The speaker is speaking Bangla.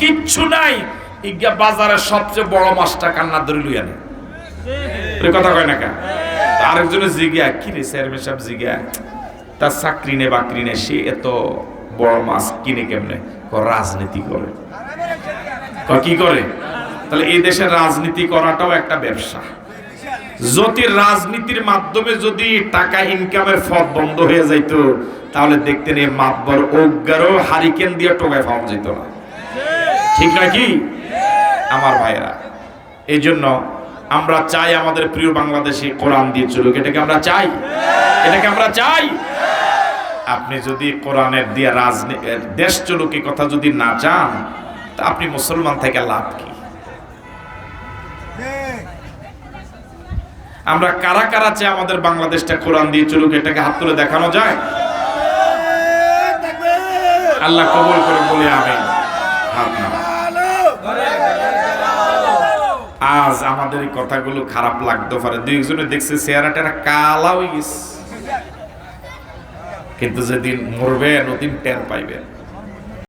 কিচ্ছু নাই। বাজারের সবচেয়ে বড় মাছটা কান্না ধরে লুই আনে কথা কয় না জিজ্ঞা কি রে জিজ্ঞা তার চাকরি বাকরি সে এত বড় মাছ কিনে কেমনে? রাজনীতি করে। কি করে? তাহলে এই দেশের রাজনীতি করাটাও একটা ব্যবসা। যদি রাজনীতির মাধ্যমে যদি টাকা, ইনকামের পথ বন্ধ হয়ে যাইত, তাহলে দেখতেন এই মাতবর অজ্ঞারও হারিকেন দিয়ে টোকায় পাওয়া যেত না। ঠিক নাকি? আমার ভাইরা এই জন্য আমরা চাই আমাদের প্রিয় বাংলাদেশি কোরআন দিয়ে চলুক। এটাকে আমরা চাই? এটাকে আমরা চাই? আপনি যদি কোরআনের দিয়ে রাজনীতি দেশ চলুক কথা যদি না চান, তা আপনি মুসলমান থেকে লাভ কি? আমরা কারা কারা চাই আমাদের বাংলাদেশটা কোরআন দিয়ে চলুক, এটাকে হাত তুলে দেখানো যায়? আল্লাহ কবুল করে বলে আমি হাত না আজ আমাদের কথাগুলো খারাপ লাগতে পারে। দুই একজনে দেখছে চেহারাটা কালা হয়ে গেছে। কিন্তু যেদিন মরবেন, ওদিন টের পাইবেন।